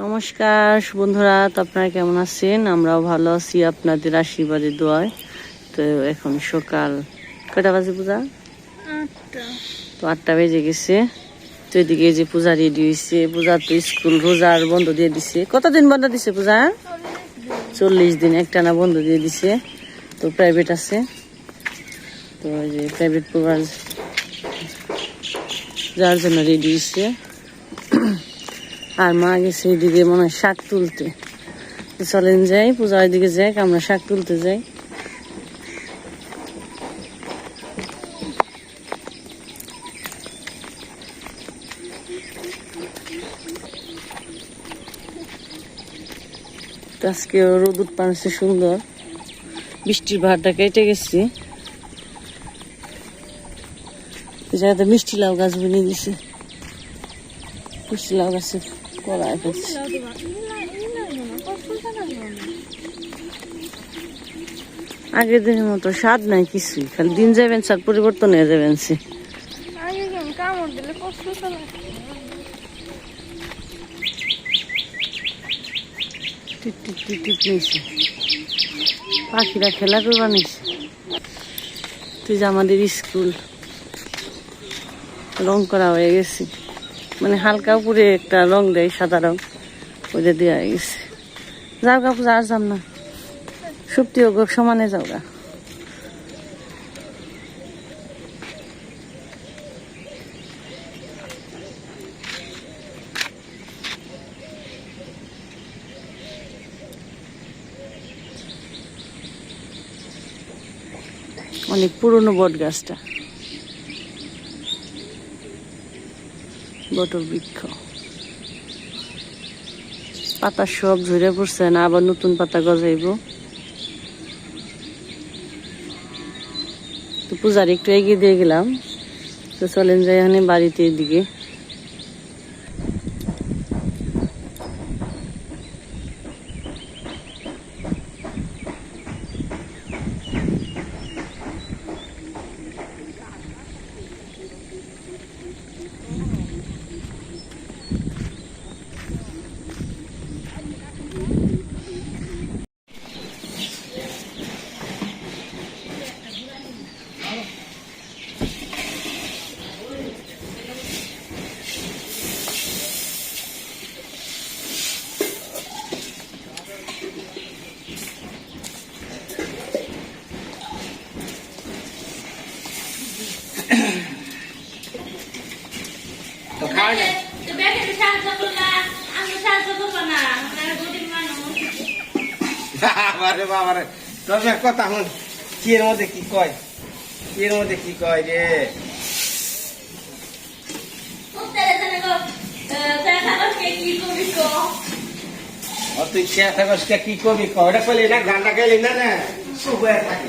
নমস্কার বন্ধুরা তো আপনারা কেমন আছেন? আমরাও ভালো আছি আপনাদের আশীর্বাদে দোয়ায়। তো এখন সকাল কয়টা বাজে পূজা? তো আটটা বেজে গেছে। তো এদিকে যে পূজা রেডি হয়েছে পূজা তো স্কুল রোজার বন্ধ দিয়ে দিছে। কতদিন বন্ধ দিছে পূজা? চল্লিশ দিন। একটানা বন্ধ দিয়ে দিছে। তো প্রাইভেট আছে। তো এই যে প্রাইভেট পড়ার যার জন্য রেডি হয়েছে আর মা গেছে এদিকে মনে হয় শাক তুলতে। চলেন যাই পূজার দিকে যাই আমরা শাক তুলতে যাই। আজকে রোদ পানছে সুন্দর। বৃষ্টির ভাড়টা কেটে গেছি। জায়গাতে মিষ্টি লাউ গাছ বুনিয়ে দিছে মিষ্টি লাউ গাছে কলা ফেলছে আগের দিনের মতো স্বাদ নাই কিছুই, খালি দিন যাবেন স্বাদ পরিবর্তন হয়ে যাবেন সে। পাখিরা খেলা করবা নিছে তুই যে আমাদের স্কুল, রং করা হয়ে গেছে। মানে হালকা উপরে একটা রং দেয়, সাদা রং। ওইটা দেওয়া গেছে। যাও গা পূজা, আর যাম না। সত্যি হোক সমানে যাও গা। অনেক পুরনো বট গাছটা বটর বৃক্ষ। পাতা সব ঝরে পড়ছে না, আবার নতুন পাতা গজাইব। তো পূজার একটু এগিয়ে দিয়ে গেলাম। তো চলেন যাই এখানে বাড়িতে এদিকে তো খাওয়া যায় বাবারে বাবারে। এক কথা হন কি এর মধ্যে কি কয়? কি এর মধ্যে কি কয় রে? তুই কি কবি কয়? ওটা কইলি না গানটা গাইলি না না? শুভ থাকে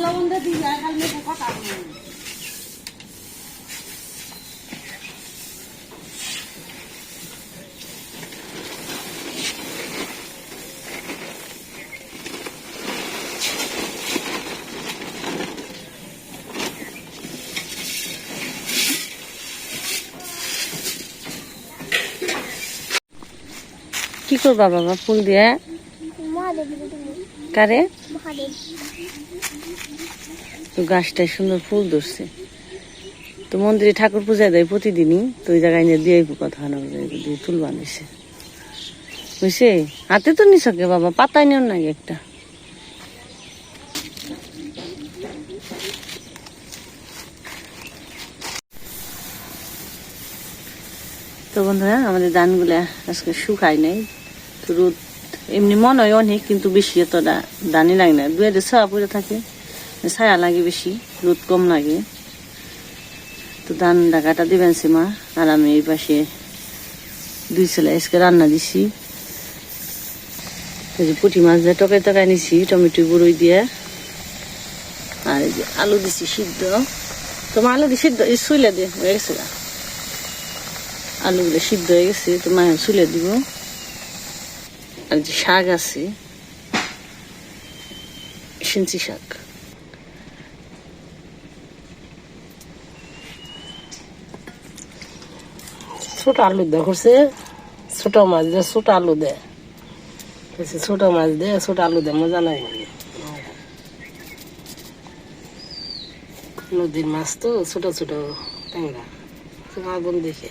কার কর কর দা উল্টো যা কি করবা বাবা ফুল দিয়ে? কারে? মহাদেব। তো গাছটায় সুন্দর ফুল ধরছে। তো মন্দিরে ঠাকুর পূজা দেয় প্রতিদিনই, তো ওই জায়গায় নিয়ে দিয়ে কথা না দিয়ে ফুল বানিয়েছে। বুঝছে? হাতে তো নিছকে বাবা? পাতায় নিও না একটা? তো বন্ধুরা, আমাদের ধানগুলো আজকে শুকাই নাই। তো রোদ এমনি মনে হয় অনেক, কিন্তু বেশি এতটা দানি লাগে না। দু একটা ছাওয়া থাকে। ছায়া লাগে বেশি, রোদ কম লাগে। তো ধান ডাকাটা দিবেন সীমা, আর আমি এই পাশে দুই ছেলে আজকে রান্না দিছি। যে পুঁটি মাছ দিয়ে টকাই টকাই নিছি, টমেটো গুঁড়োই দিয়ে। আর এই যে আলু দিছি সিদ্ধ। তোমার আলু দিয়ে সিদ্ধ, এই শুইলে দিয়ে হয়ে গেছে। আলুগুলো সিদ্ধ হয়ে গেছে, তো মায়ের শুলে দিব। আর যে শাক আছে সিঞ্চি শাক। ছোট আলু দে, করছে? ছোট মাছ দে, ছোট আলু দে। ছোট মাছ দে, ছোট আলু দে, মজা নাই নদীর মাছ তো ছোট ছোট ট্যাংরা। আগুন দেখে।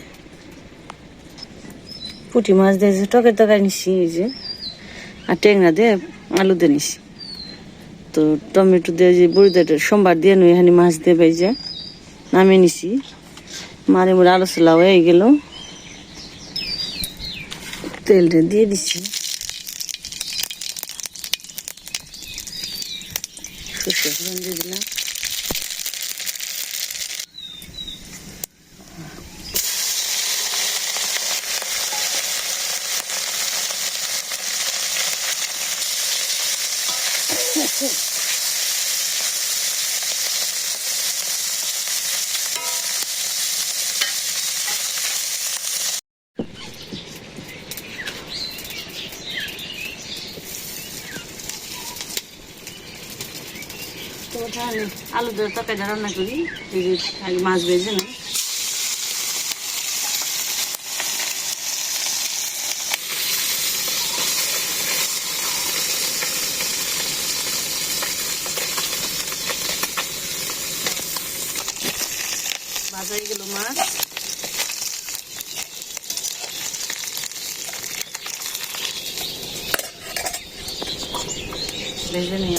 পুঁটি মাছ দিয়ে যে টকে টকাই নিছি, এই যে। আর ট্যাংরা দিয়ে আলু দিয়ে নিছি। তো টমেটো দিয়ে যে বড়ি দিয়ে সোমবার দিয়ে নই, এখানে মাছ দিয়ে বাইজে নামিয়ে নিছি। মারে মোড়ে আলু চলা হয়ে গেল। তেলটা দিয়ে দিছি সর্ষে ফোড়ন দিয়ে দিলাম তো আলু দিয়ে তরকারিটা রান্না করি। আগে মাছ ভেজে না ভাজা হয়ে গেল মাছ। ভেজে নিয়ে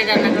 হয়ে গেছে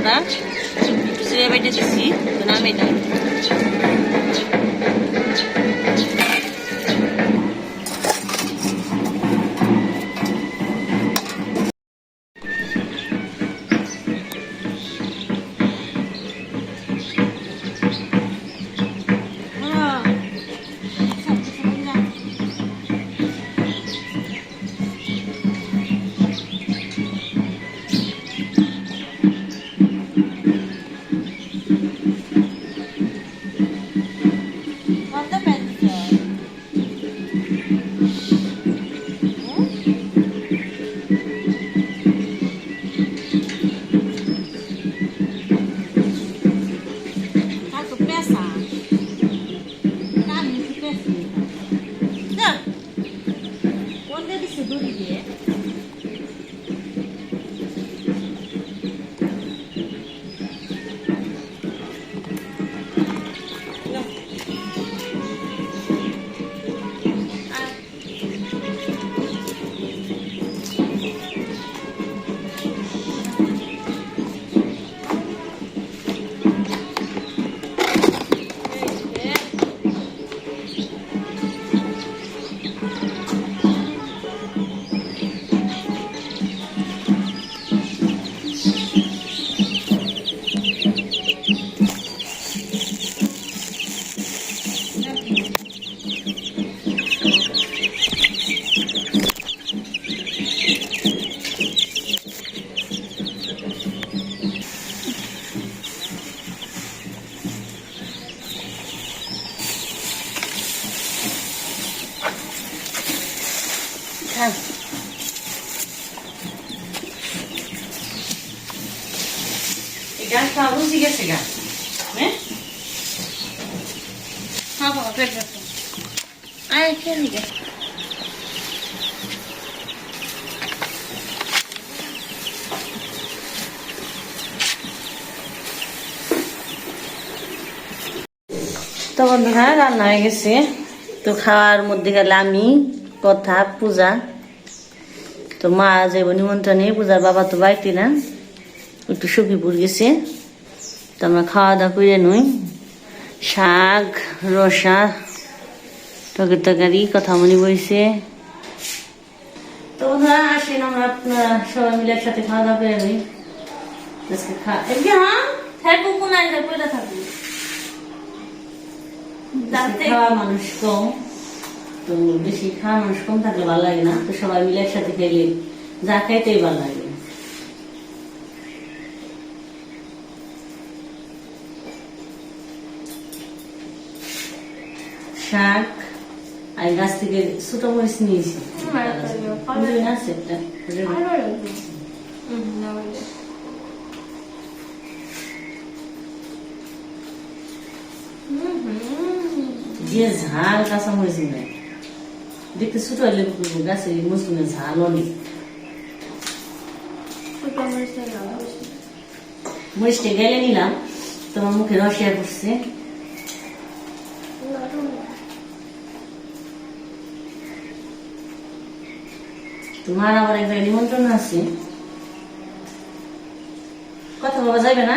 আয়, খেয়ে গে। তো বন্ধুরা, রান্না হয়ে গেছে। তো খাওয়ার মধ্যে গেলে আমি কথা পূজা। তো মা যাইব নিমন্ত্রণে, পূজার বাবা তো বাড়িতে না, একটু সখীপুর গেছে। তো আমরা খাওয়া দাওয়া করে নই। শাক, রসা টকের তরকারি কথা মনে বইছে তো বন্ধুরা আসেন আমরা সবাই মিলে একসাথে খাওয়া দাওয়া করে নই। আজকে খা হ্যাঁ থাকব কোন আগে পয়লা থাকব। খাওয়া মানুষ কম তো বেশি খাওয়া মানুষ কম থাকলে ভালো লাগে না। তো সবাই মিলে একসাথে খেলে যা খাইতেই ভালো লাগে। শাক আর গাছ থেকে ছোট মরিচ নিয়েছি। না যে ঝাল কাঁচা মরিচ নেই দেখতে ছোট হলে গাছে মৌসুমে ঝাল অনেক। মরিচটা গেলে নিলাম তোমার মুখে রসিয়া করছে। তোমার আবার এক জায়গায় নিমন্ত্রণ আছে। কথা বলা যাবে না?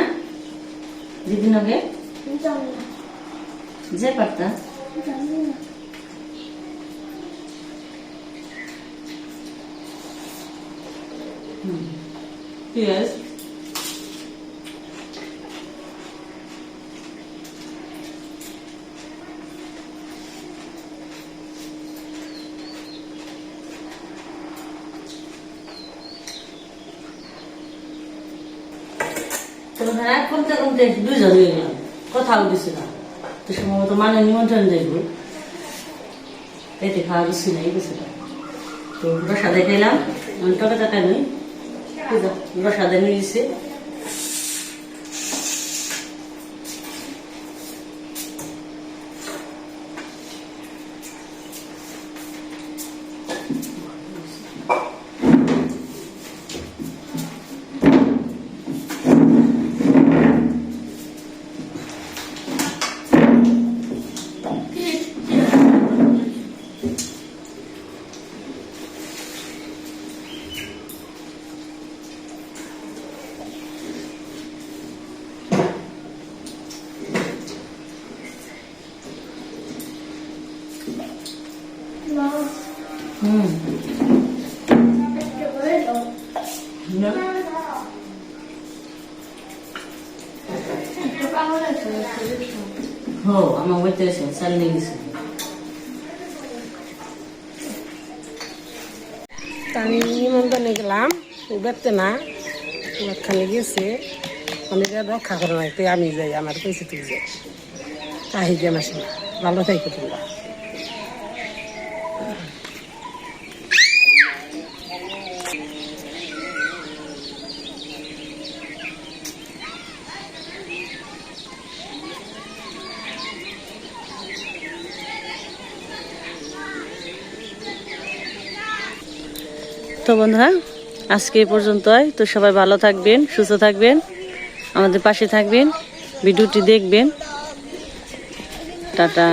দিদিন আগে যে পারতা। হুম। ঠিক Yes. রাগ হ্যাঁ করতে করতে দুজন হয়ে গেলাম। কথা উঠেছি না। তো সম্ভবত মানে নিমন্ত্রণ দেখব। এতে খাওয়া কিছু নাই কিছু না। তো রসা দেখাইলাম। টাকা টাকা নেই। রসা দেখে নিয়েছে হুম। हो आमा वैते छ चल्ने छ আমি নিমন্ত্রণে গেলাম বেড়তে না ওখানে গেছে অনেকে রক্ষা করে নাই তাই আমি যাই আমার কইছে তুই যাই আহি গেম আসে ভালো থাকো তোমরা তো বন্ধুরা, আজকে এই পর্যন্তই। তো সবাই ভালো থাকবেন, সুস্থ থাকবেন, আমাদের পাশে থাকবেন, ভিডিওটি দেখবেন। টাটা।